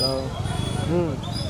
哈嗯。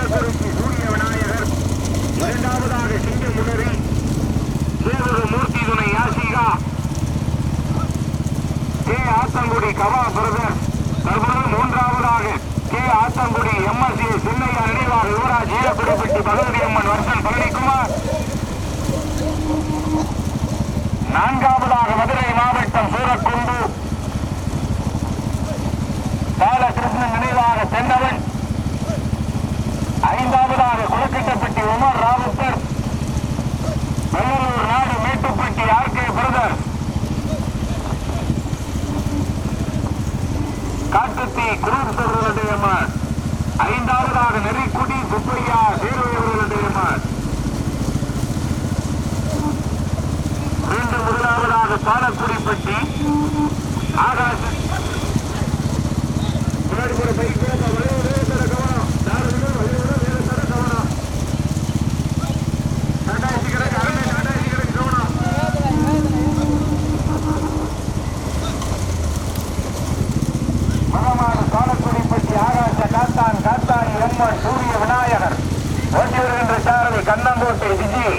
மட்டக்குறிச்சி சூரிய விநாயகர். இரண்டாவதாக சிங்க முனரி. சேவக மூர்த்தி துணை யாசிகா. கே ஆத்தங்குடி கவா பிரதர். தற்போது மூன்றாவதாக கே ஆத்தங்குடி எம்எஸ்சி சின்னையா நினைவாக யுவராஜ் ஈரக்குடிப்பட்டி பகவதி அம்மன் வர்ஷன் பழனிக்குமார். நான்காவதாக மதுரை மாவட்டம் சூரக்குண்டு பாலகிருஷ்ணன் நினைவாக சென்னவன். ஐந்தாவதாக குளக்கட்டப்பட்டி உமர் ராவுத்தர். வெள்ளலூர் நாடு மேட்டுப்பட்டி ஆர்கே பிரதர். காட்டுத்தி குரூசர்களுடைய மான். ஐந்தாவதாக நெறிக்குடி சுப்பையா தேர்வையவர்களுடைய மான். மீண்டும் முதலாவதாக பாலக்குடிப்பட்டி ஆகாஷ் முன்னாடி போற பைக் வளைவு வேகத்தட கவனம் தாராளமா வளைவு வேகத்தட கவனம் டாடா சிகரெட் அருமை டாடா சிகரெட் கவனம் மகமாடு காலக்குடிப்பட்டி ஆகாச காத்தான் காத்தாணி எம்மன் சூரிய விநாயகர் ஓட்டி வருகின்ற சாரதி கண்ணங்கோட்டை விஜய்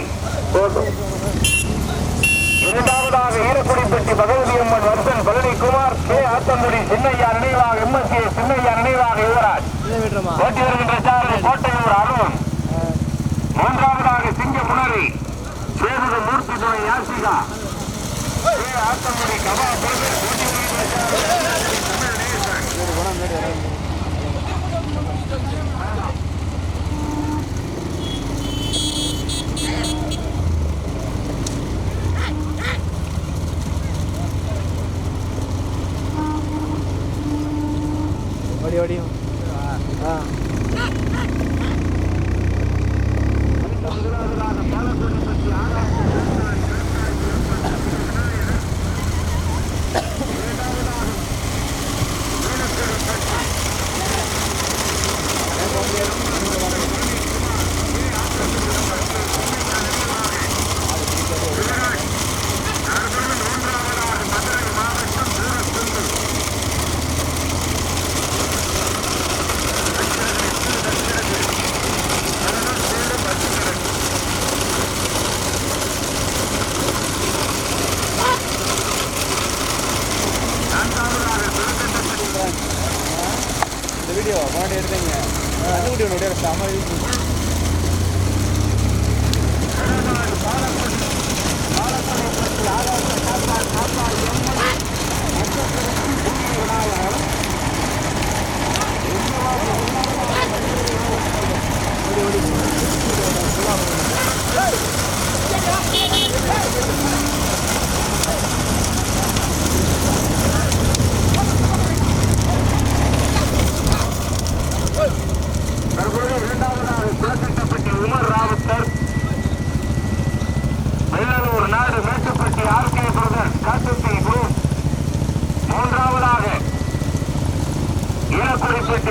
இரண்டாவதாக ஈரக்குடிப்பட்டி பகவதி அம்மன் வர்சன் பழனிக்குமார் கே ஆத்தங்குடி சின்னையா நினைவாக எம்எஸ்சி சின்னையா நினைவாக யுவராஜ் இதை விட்டுறமா ஓட்டி வருகின்ற சாரதி கோட்டையூர் அருண் மூன்றாவதாக சிங்க முனரி சேதுக மூர்த்தி துணை யாசிகா கே ஆத்தங்குடி கபா பிரதர் ஓட்டி வருகின்ற சாரதி தமிழ் நேசன் ஒரு படம் முன்னாடி வராது ஓடி ஓடி ஆ இந்த வீடியோ முன்னாடி எடுத்தீங்க அந்த வீடியோ நோடியா செம்ம இருக்கு. தற்போது இரண்டாவதாக குளக்கட்டப்பட்டி உமர் ராவுத்தர் வெள்ளலூர் நாடு மேட்டுப்பட்டி ஆர் கே பிரதர் காட்டுத்தி குரூப் மூன்றாவதாக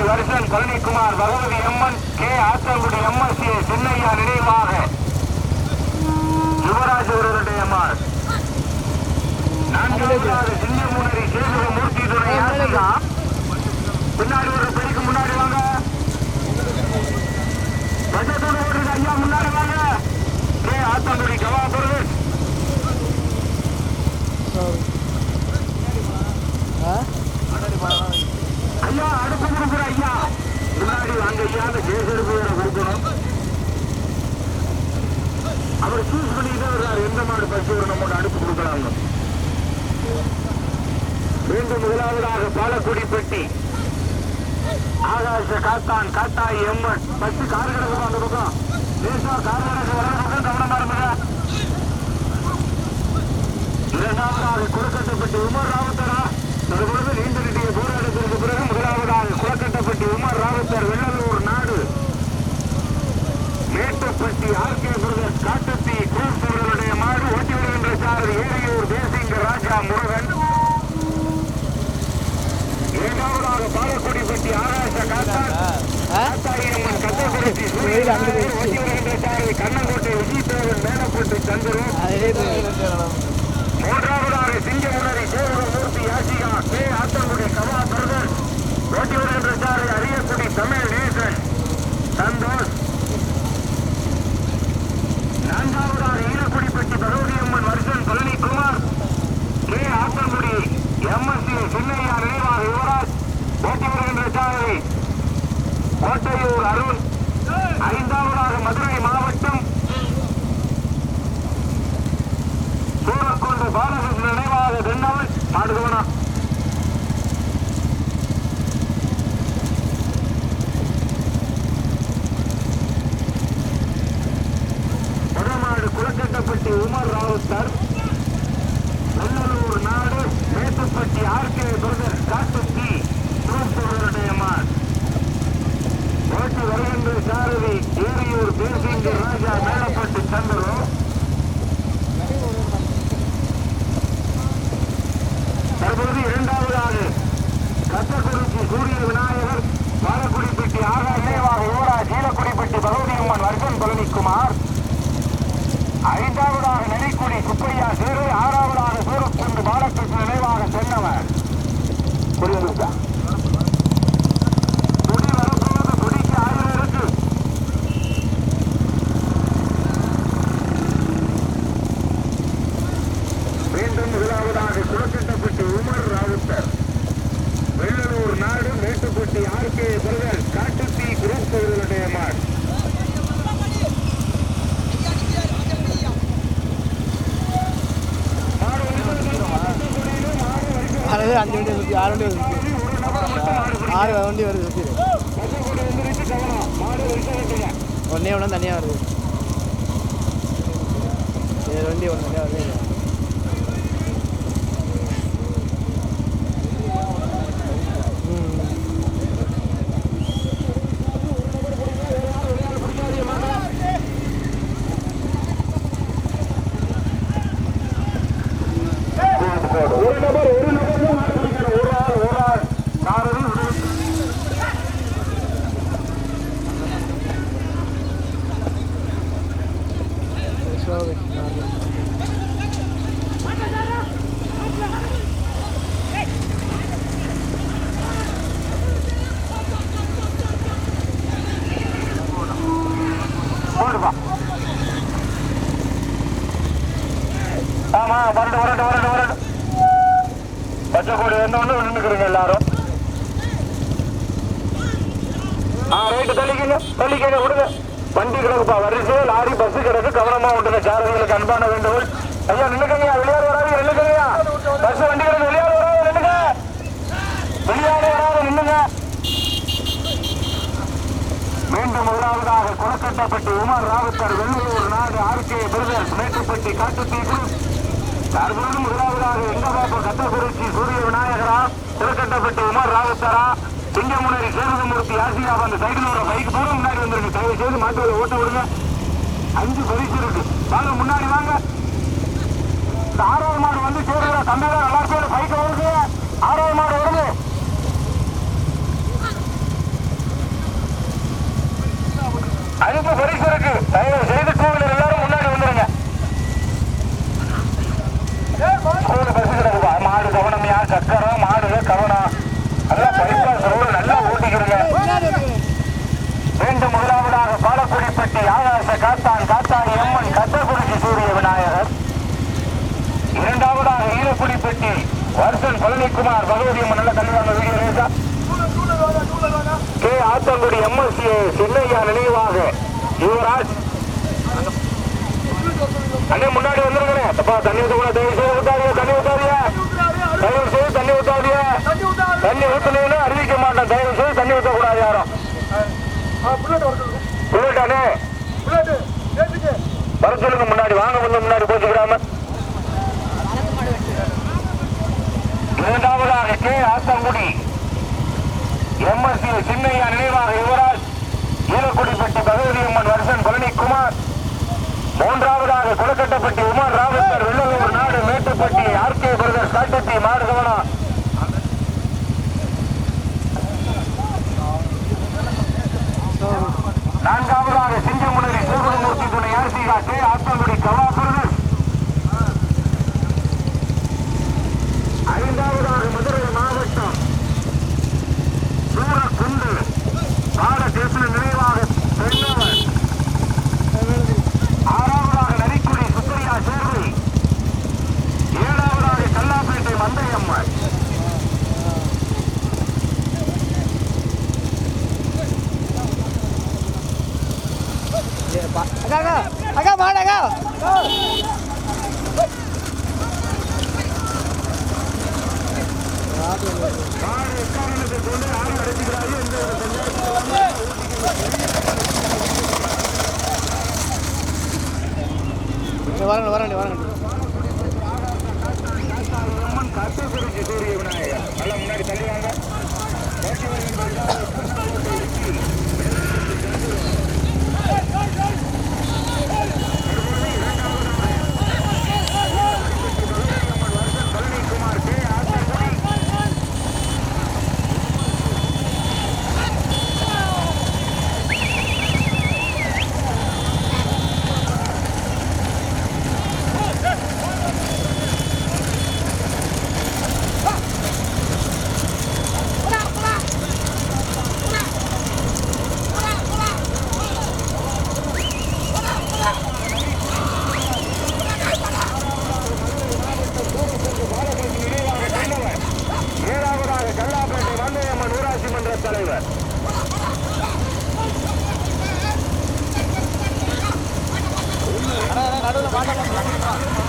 ஈரக்குடிப்பட்டி வருஷன் பழனிக்குமார் பகவதி அம்மன் கே. ஆத்தங்குடி எம்எஸ்சி சின்னையா நினைவாக. யுவராஜ் அவர்களுடைய மார் நான்காவதாக சிங்கமுனரி சேதுக மூர்த்தி யாத்திகா பின்னாடி ஒரு பெருக்கு முன்னாடி வாங்க. பட்ஜெட்டோட ஐயா முன்னாடி வாங்க. கே. ஆத்தங்குடி கவா ஆ? ஐயா அடுப்பு கொடுக்குற ஐயா முன்னாடி வாங்க ஐயா அந்த கேஸ் எடுப்பு வேற கொடுக்கணும். அவர் சூஸ் பண்ணிட்டு வர்றாரு. எந்த மாடு பசி ஒரு நம்ம அனுப்பி கொடுக்கலாம்னு. மீண்டும் முதலாவதாக பாலக்குடிப்பட்டி ஆகாச காத்தான் காத்தாய் எம்மன் பத்து கார் கிடக்குமா அந்த பக்கம்? லேசா கார் கிடக்கு. வர பக்கம் கவனமா இருந்துங்க இரண்டாவதாக கொடுக்கப்பட்டு உமர் ராவுத்தரா. தற்பொழுது நீண்ட நெடிய போராட்டத்திற்கு பிறகு முதலாவதாக குளக்கட்டப்பட்டி உமர் ராவுத்தர் வெள்ளலூர் நாடு. மேட்டுப்பட்டி ஆர்கே பிரதர்ஸ் காட்டுத்தி அவர்களுடைய மாடு ஓட்டி வருகின்ற சாரதி ஏரியூர் தேசிங்க ராஜா முருகன். இரண்டாவதாக பாலக்குடிப்பட்டி ஆகாச காத்தாயிரம்மன் கத்தக்குறிச்சி சூரியன் ஓட்டி வருகின்ற சாரதி கண்ணங்கோட்டை விஜயதேவன் மேலப்பட்டு சந்திரன். அதே மூன்றாவதாக சிங்கமுனரி சேவகமூர்த்தி யாசிகா கே ஆத்தங்குடி கவா பிரதர் ஓட்டி வருகின்ற சாலை அரியக்குடி தமிழ் நேசன் சந்தோஷ் நான்காவதாக ஈரக்குடிப்பட்டி பகவதி அம்மன் வருஷன் பழனிக்குமார் கே ஆத்தங்குடி எம்எஸ்சி சின்னையா நினைவாக கோட்டையூர் அருண் ஐந்தாவதாக மதுரை மாவட்டம் சூரக்கொண்டு பாலகிருஷ்ண நினைவாக தென்னவன் மாடுகவனா வடமாடு குளக்கட்டப்பட்டி உமர் ராவுத்தர் நல்லூர் நாடு மேட்டுப்பட்டி ஆர்கே பிரதர் காட்டுத்தி திருப்பூருடைய மான் ஓட்டி வருகின்ற சாரதி ஏரியூர் தேசிங்க ராஜா மேலப்பட்டு சந்திரு தற்பொழுது இரண்டாவதாக கத்தக்குறிச்சி சூரிய விநாயகர் பாலக்குடிப்பட்டி ஆகாசேவாக நினைவாக யுவரா சீலக்குடிப்பட்டி பகவதியம்மன் வர்க்கன் பழனிக்குமார். ஐந்தாவதாக நெறிக்குடி சுப்பையா சேரு ஆறாவதாக சூரக்குண்டு பாலகிருஷ்ண நினைவாக சென்னவர். புரியுதுங்களா கொடி வரப்போவது கொடிக்கு ஆயிரம் இருக்கு மீண்டும் முதலாவதாக குளக்கட்டப்பட்டி உமர் ராவுத்தர் வெள்ளலூர் நாடு மேட்டுப்பட்டி ஆர்கே பிரதர் காட்டுத்தீ குரூப் அவர்களுடைய மாட் மாடு வருது அஞ்சு வண்டி சுற்றி ஆறு வண்டி வருது ஆறு வண்டி வருது சுற்றி ஒன்றே ஒன்று தனியாக வருது. ஏழு வண்டி ஒன்று தனியாக வருது ம். ஒரு நபர் ஒரு நபர் தான் மாடு பிடிக்கணும். ஒரு ஆள் ஒரு ஆள் சாரதி உதவி. ஸ்லோவே போடுப்பா. ஆமா வரட்டு வரட்டு வரட்டு வரட்டு பச்சை கொடி என்ன ஒண்ணு நின்றுக்கிறீங்க எல்லாரும் ஆ ரைட்டு தள்ளிக்கங்க தள்ளிக்கங்க விடுங்க வண்டி கிடக்குப்பா வரிசை லாரி பஸ் கிடக்கு கவனமா விட்டுங்க சாரதிகளுக்கு அன்பான வேண்டுகோள் ஐயா நின்னுக்கங்க வெளியார் வராது நின்னுக்கங்கய்யா பஸ் வண்டி கிடக்கு வெளியார் வராது நின்னுங்க வெளியார் வராது நின்னுங்க மீண்டும் முதலாவதாக குளக்கட்டப்பட்டி உமர் ராவுத்தர் வெள்ளூர் நாடு ஆர்கே பிரதர்ஸ் மேட்டுப்பட்டி காட்டுத்தீ குரூப் தற்போது முதலாவதாக எங்கபாப்ப கத்தக்குறிச்சி சூரிய விநாயகரா குளக்கட்டப்பட்டி உமர் ராவுத்தரா சிங்கமுனரி சேதுமூர்த்தி அந்த சைடில் ஒரு பைக் பூரா முன்னாடி வந்துருக்கு. தயவு செய்து மாட்டுவதை ஓட்ட விடுங்க. அஞ்சு பரிசு இருக்கு. வாங்க முன்னாடி வாங்க. இந்த ஆறாவது மாடு வந்து சேருகிற தம்பிதான் நல்லா இருக்கு பைக் வருது. ஆறாவது மாடு வருது. அஞ்சு பரிசு இருக்கு. தயவு செய்து டூ வீலர் எல்லாரும் முன்னாடி வந்துருங்க. ஸ்கூல் பரிசு கிடக்குப்பா மாடு கவனம்யா சக்கரம் மாடு கவனம். எல்லாம் பைபாஸ் ரோடு நல்லா ஓட்டிக்கிறீங்க மீண்டும் முதலாவதாக பாலக்குடிப்பட்டி ஆகாச காத்தான் காத்தாடி அம்மன் கத்தக்குறிச்சி சூரிய விநாயகர். இரண்டாவதாக ஈரக்குடிப்பட்டி வருஷன் பழனிக்குமார் பகவதி அம்மன். நல்ல கல்வியான வீடியோ ரேசா கே ஆத்தங்குடி எம்எஸ்சி சின்னையா நினைவாக யுவராஜ். அண்ணே முன்னாடி வந்துருங்கண்ணே அப்பா தண்ணி ஊத்த கூட தயவு செய்து ஊத்தாதியா தண்ணி ஊத்தாதியா தயவு செய்து தண்ணி ஊத்தாதியா தண்ணி ஊத்தணும்னு அறிவிக்க மாட்டேன். தயவு செய்து தண்ணி ஊத்தக்கூடாது யாரும். புல்லட் அண்ணே வர சொல்லுங்க முன்னாடி வாங்க வந்து முன்னாடி போச்சுக்கிறாம இரண்டாவதாக கே. ஆத்தங்குடி. எம்எஸ்சி சின்னையா நினைவாக யுவராஜ் ஈரக்குடிப்பட்டி பகவதி அம்மன் வருஷன் பழனிக்குமார். மூன்றாவதாக குளக்கட்டப்பட்டி உமர் ராவுத்தர் வெள்ளலூர் நாடு மேட்டுப்பட்டி ஆர்கே பிரதர்ஸ் காட்டுத்தி மாடு நான்காவதாக சிங்கமுனரி சிவகுணமூர்த்தி துணை ஆர்சிகா கே ஆத்தங்குடி கவா 何?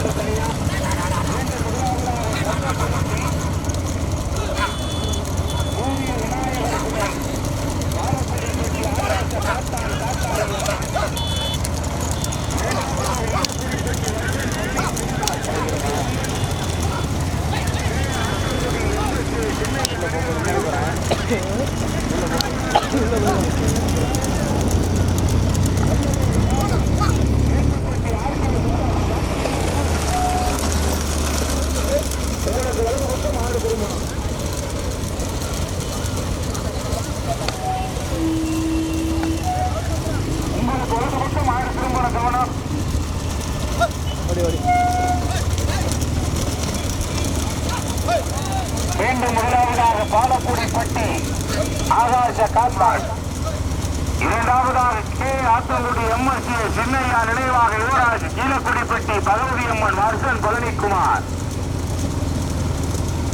முதலாவதாக பாலக்குடி பட்டி ஆகாச இரண்டாவதாக கே. ஆத்தங்குடி எம்எஸ்சி சின்னையா நினைவாக யுவராஜ் கீழக்குடிப்பட்டி பகவதி அம்மன் வாசன் பழனிக்குமார்.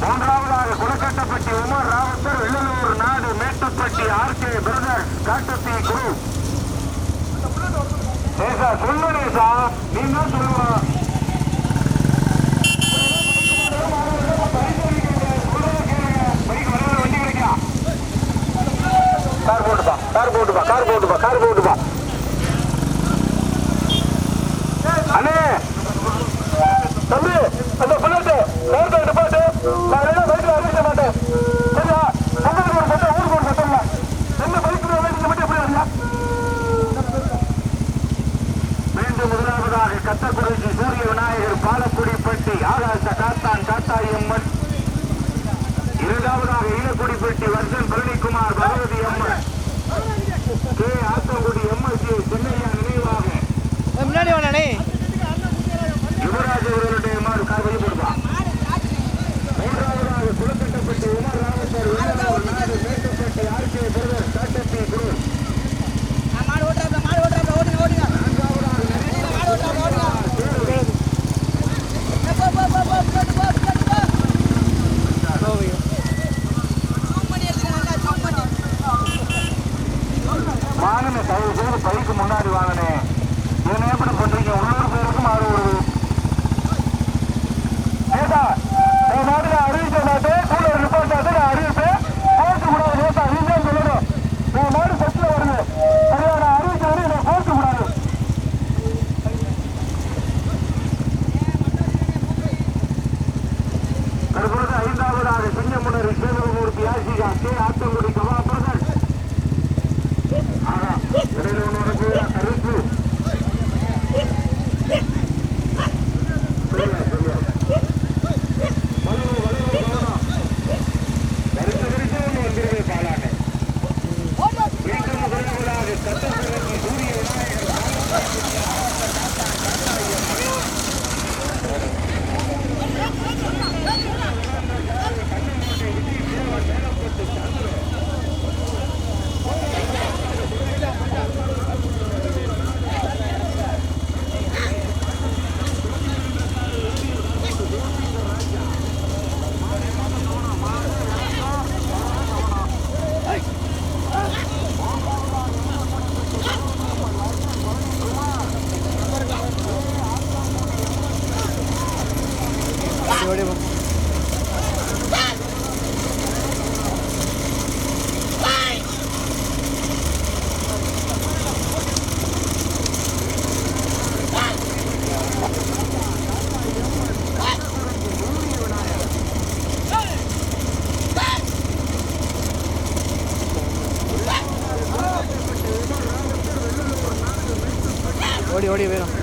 மூன்றாவதாக குளக்கட்டப்பட்டி உமர் ராவத்தர் வெள்ளலூர் நாடு மேட்டுப்பட்டி ஆர் பிரதர் காட்டுத்தி குரு சொல்லுங்க நீங்க சொல்லுவோம் கார் போட்டுப்பா கார் போட்டுப்பா கார் போட்டுப்பா அண்ணே. தம்பி அந்த பிள்ளைட்டு கார் போட்டு போட்டு நான் என்ன பைக்ல அடிக்க மாட்டேன். சரியா? உங்களுக்கு ஒரு சட்டம் ஊருக்கு ஒரு சட்டம் இல்ல என்ன பைக்கில் அறிவிக்க மட்டும் எப்படி வரீங்க மீண்டும் முதலாவதாக கத்தக்குறிச்சி சூரிய விநாயகர் பாலக்குடிப்பட்டி ஆகாச காத்தான் காத்தாயம்மன். இரண்டாவதாக ஈழக்குடிப்பட்டி வர்ஷன் பழனிக்குமார் பகவதி அம்மன் கே ஆத்தங்குடி எம்எஸ்சி சின்னையா நினைவாக. முன்னாடி வாண்ணே யுவராஜ் அவர்களுடைய மாடு கார் வெளி போடுவா. மூன்றாவதாக குளக்கட்டப்பட்டி உமர் நாடு மேட்டுப்பட்டி ஆர் கே தயவு செய்து பைக்கு முன்னாடி வாங்கினே என்ன எப்படி பண்றீங்க உள்ளூர் பேருக்கும் மாறு வருது. ஏதா என் நாட்டுல அறிவிக்க மாட்டேன் கூட நிப்பாட்டாட்டு நான் அறிவிப்பேன். போட்டு கூடாது லேசா நீங்க சொல்லணும். என் நாடு சச்சில வருது. சரியா நான் அறிவிக்க வரை நான் போட்டு கூடாது தற்பொழுது ஐந்தாவதாக சிங்கமுனரி சேதுமூர்த்தி ஆசிகா கே ஆத்தங்குடி ஓடி போயிடும்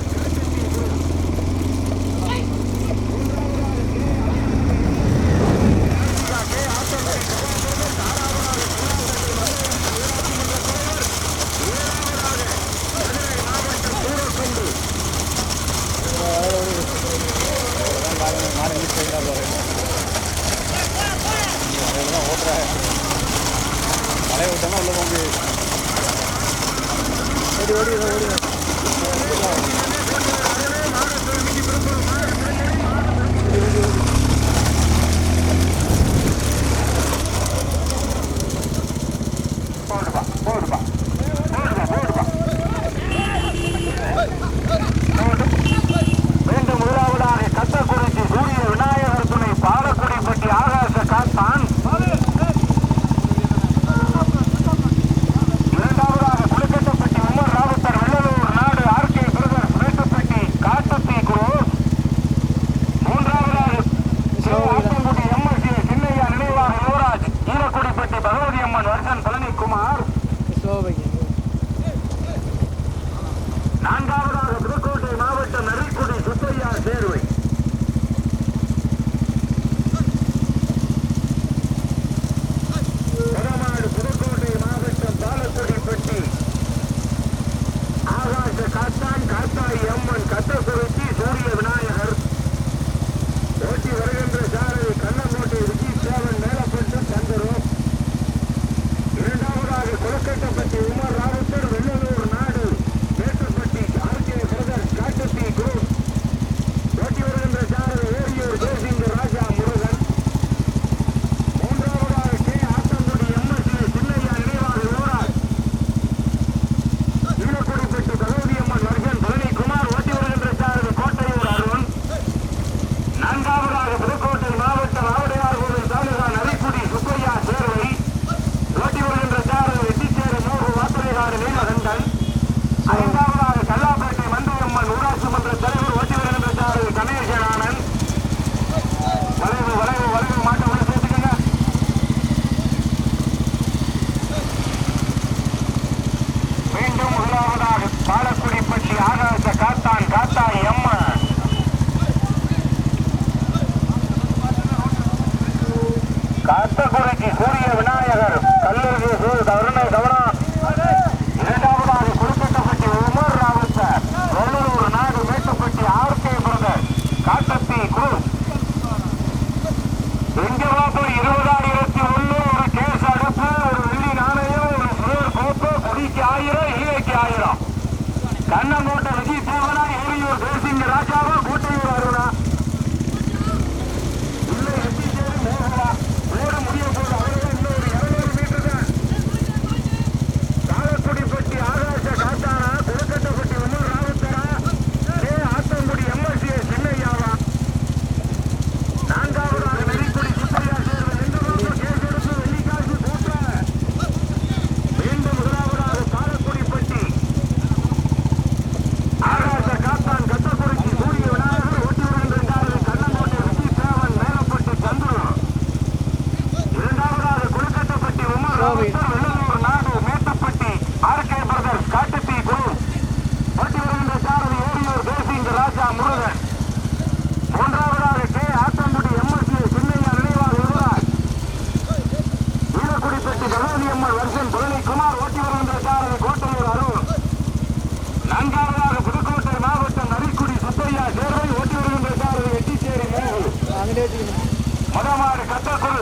முதமாறு கத்தக்குரு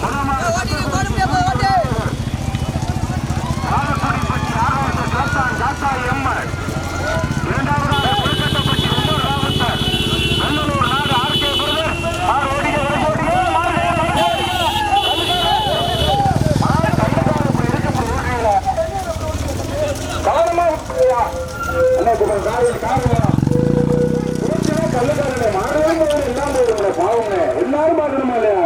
முதமாறு இரண்டாவதாக கொல்கத்தப்பட்டி ஒன்பது ராமத்தர் வெள்ளலூர் நாடு ஆர்கே குருவர் ஆறு ஓடிகள் கவனமா காரணம் மாணவர்கள் எல்லாம் பாவங்க. எல்லாரும் பார்க்கணுமா இல்லையா?